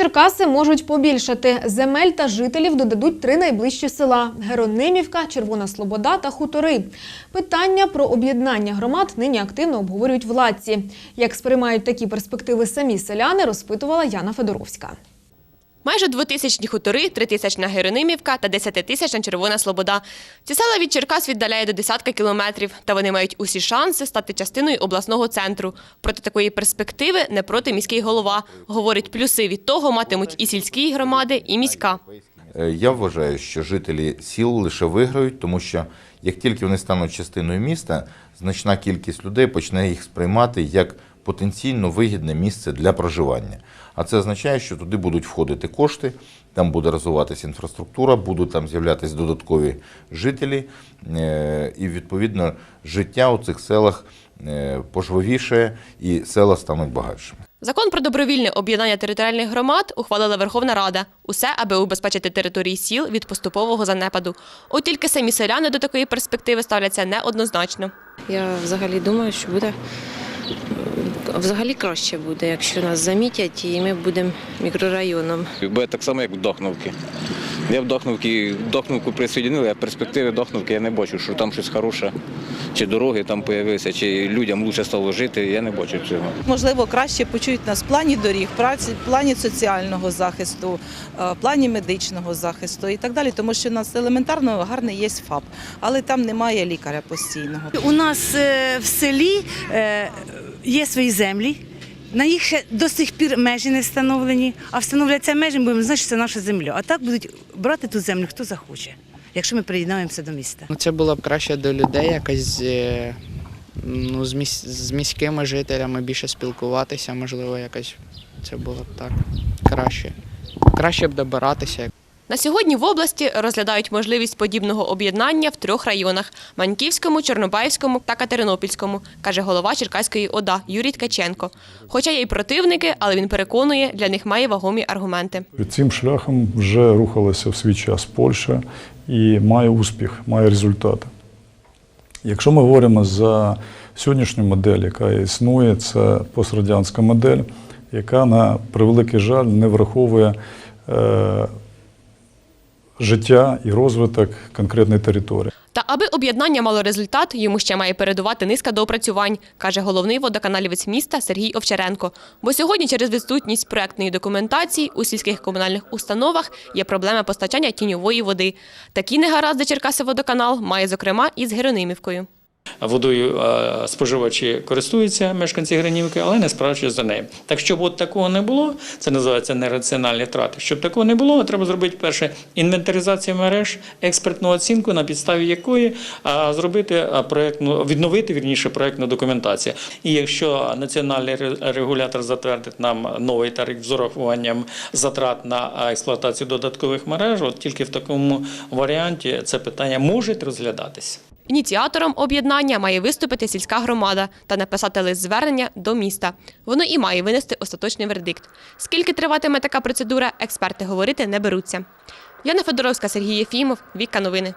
Черкаси можуть побільшати. Земель та жителів додадуть три найближчі села: Геронимівка, Червона Слобода та Хутори. Питання про об'єднання громад нині активно обговорюють владці. Як сприймають такі перспективи самі селяни, розпитувала Яна Федоровська. Майже двотисячні хутори, тритисячна Геронимівка та десятитисячна Червона Слобода. Ці села від Черкас віддаляє до десятка кілометрів, та вони мають усі шанси стати частиною обласного центру. Проти такої перспективи не проти міський голова. Говорить, плюси від того матимуть і сільські громади, і міська. Е, Я вважаю, що жителі сіл лише виграють, тому що як тільки вони стануть частиною міста, значна кількість людей почне їх сприймати як потенційно вигідне місце для проживання. А це означає, що туди будуть входити кошти, там буде розвиватися інфраструктура, будуть там з'являтися додаткові жителі, е, і відповідно життя у цих селах е, пожвавіше і села стануть багатшими. Закон про добровільне об'єднання територіальних громад ухвалила Верховна Рада. Усе, аби убезпечити території сіл від поступового занепаду. От тільки самі селяни до такої перспективи ставляться неоднозначно. Я взагалі думаю, що буде взагалі краще буде, якщо нас замітять і ми будемо мікрорайоном. Буде так само, як в Дохновці. Я в Дохновці, Дохновку присоединили, а перспективи Дохновки я не бачу, що там щось хороше, чи дороги там з'явилися, чи людям краще стало жити, я не бачу цього. Можливо, краще почують нас в плані доріг, праці, в плані соціального захисту, е, в плані медичного захисту і так далі, тому що у нас елементарно гарний є ФАП, але там немає лікаря постійного. У нас е, в селі е, є свої землі. На їх ще до сих пір межі не встановлені, а встановляться межі, ми будемо знати, що це наша земля. А так будуть брати ту землю, хто захоче, якщо ми приєднаємося до міста. Ну, це було б краще до людей якось е, ну, з, міс... з міськими жителями більше спілкуватися, можливо, якось це було б так краще. Краще б добиратися. На сьогодні в області розглядають можливість подібного об'єднання в трьох районах – Маньківському, Чорнобаївському та Катеринопільському, каже голова Черкаської ОДА Юрій Ткаченко. Хоча є й противники, але він переконує, для них має вагомі аргументи. Цим шляхом вже рухалася в свій час Польща і має успіх, має результати. Якщо ми говоримо за сьогоднішню модель, яка існує, це пострадянська модель, яка, на превеликий жаль, не враховує е, життя і розвиток конкретної території. Та аби об'єднання мало результат, йому ще має передувати низка доопрацювань, каже головний водоканалівець міста Сергій Овчаренко. Бо сьогодні через відсутність проектної документації у сільських комунальних установах є проблема постачання тіньової води. Такі негаразди Черкаси водоканал має, зокрема, і з Геронимівкою. Водою е, споживачі користуються мешканці Гринівки, але не справляючись за нею. Так щоб от такого не було, це називається нераціональні втрати. Щоб такого не було, треба зробити перше інвентаризацію мереж, експертну оцінку, на підставі якої зробити а, проектну, відновити вірніше проектну документацію. І якщо національний ре- регулятор затвердить нам новий тариф з урахуванням затрат на експлуатацію додаткових мереж, от тільки в такому варіанті це питання може розглядатися. Ініціатором об'єднання має виступити сільська громада та написати лист звернення до міста. Воно і має винести остаточний вердикт. Скільки триватиме така процедура, експерти говорити не беруться. Яна Федоровська, Сергій Єфімов, Віка Новини.